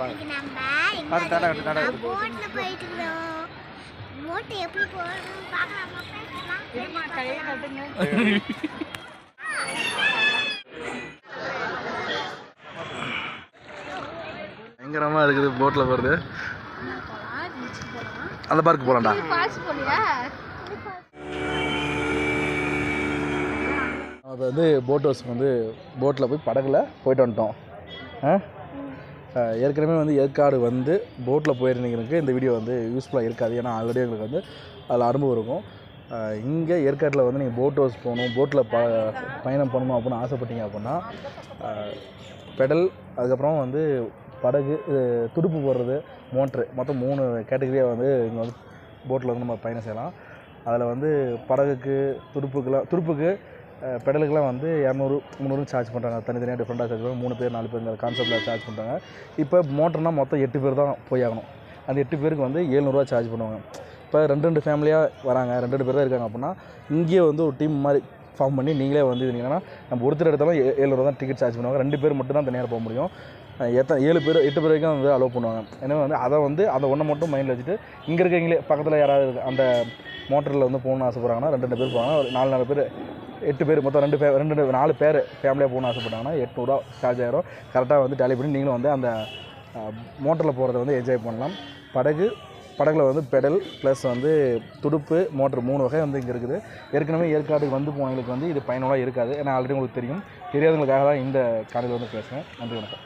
தடை கட்டு, தடை கட்டு. போயிட்டு எப்படி போகணும் பார்க்கலாமா பயங்கரமாக இருக்குது போட்டில் போகிறது அந்த பார்க்கு போகலாம்டா அது வந்து போட் ஹவுஸ் வந்து போட்டில் போய் படகுல போயிட்டு வந்துட்டோம். ஆ? ஏற்கனவே வந்து ஏற்காடு வந்து போட்டில் போயிருந்தீங்களுக்கு இந்த வீடியோ வந்து யூஸ்ஃபுல்லாக இருக்காது. ஏன்னா ஆல்ரெடி எங்களுக்கு வந்து அதில் அனுபவம் இருக்கும். இங்கே ஏற்காட்டில் வந்து நீங்கள் போட் ஹவுஸ் போகணும் போட்டில் ப பயணம் பண்ணணும் அப்படின்னு ஆசைப்பட்டீங்க அப்படின்னா பெடல் அதுக்கப்புறம் வந்து படகு துடுப்பு போடுறது மோட்ரு. மொத்தம் மூணு கேட்டகரியாக வந்து இங்கே வந்து போட்டில் வந்து நம்ம பயணம் செய்யலாம். அதில் வந்து படகுக்கு துடுப்புக்கெலாம் துடுப்புக்கு பெடலுக்கெலாம் வந்து இரநூறு முந்நூறு சார்ஜ் பண்ணுறாங்க தனித்தனியாக டிஃப்ரெண்ட்டாக சார்ஜ் பண்ணுறாங்க மூணு பேர் நாலு பேருங்கிற கான்செப்டில் சார்ஜ் பண்ணுறாங்க இப்போ மோட்டர்னால் மொத்தம் எட்டு பேர் தான் போய் ஆகணும். அந்த எட்டு பேருக்கு வந்து ஏழ்நூறுவா சார்ஜ் பண்ணுவாங்க. இப்போ ரெண்டு ரெண்டு ஃபேமிலியாக வராங்க. ரெண்டு ரெண்டு பேர் தான் இருக்காங்க அப்படின்னா இங்கேயே வந்து ஒரு டீம் மாதிரி ஃபார்ம் பண்ணி நீங்களே வந்து இருந்தீங்கன்னா நம்ம ஒருத்தர் எடுத்தாலும் ஏ- ஏழ்நூறு தான் டிக்கெட் சார்ஜ் பண்ணுவாங்க. ரெண்டு பேர் மட்டும் தான் தனியாக போக முடியும். எத்தனை ஏழு பேர் எட்டு பேர் வரைக்கும் வந்து அலோவ் பண்ணுவாங்க. எனவே வந்து அதை வந்து அந்த ஒன்றை மட்டும் மைண்டில் வச்சுட்டு இங்கே இருக்கீங்களே பக்கத்தில் யாராவது அந்த மோட்டரில் வந்து போகணும்னு ஆசைப்பட்றாங்கன்னா ரெண்டு ரெண்டு பேர் போவாங்க ஒரு நாலு நாலு பேர் எட்டு பேர் மொத்தம் ரெண்டு பேர் ரெண்டு ரெண்டு நாலு பேர் ஃபேமிலியாக போகணும்னு ஆசைப்பட்டாங்கன்னா எட்நூறுவா சார்ஜ் ஆயிரும். கரெக்டாக வந்து டேலி பண்ணி நீங்களும் வந்து அந்த மோட்டரில் போகிறத வந்து என்ஜாய் பண்ணலாம். படகு படகுல வந்து பெடல் ப்ளஸ் வந்து துடுப்பு மோட்ரு மூணு வகை வந்து இங்கே இருக்குது. ஏற்கனவே ஏற்காடுக்கு வந்து போனவங்களுக்கு வந்து இது பயனுள்ளதாக இருக்காது. ஏன்னா ஆல்ரெடி உங்களுக்கு தெரியும். தெரியாதவங்களுக்காக தான் இந்த காலையில் வந்து பேசுகிறேன் நன்றி வணக்கம்.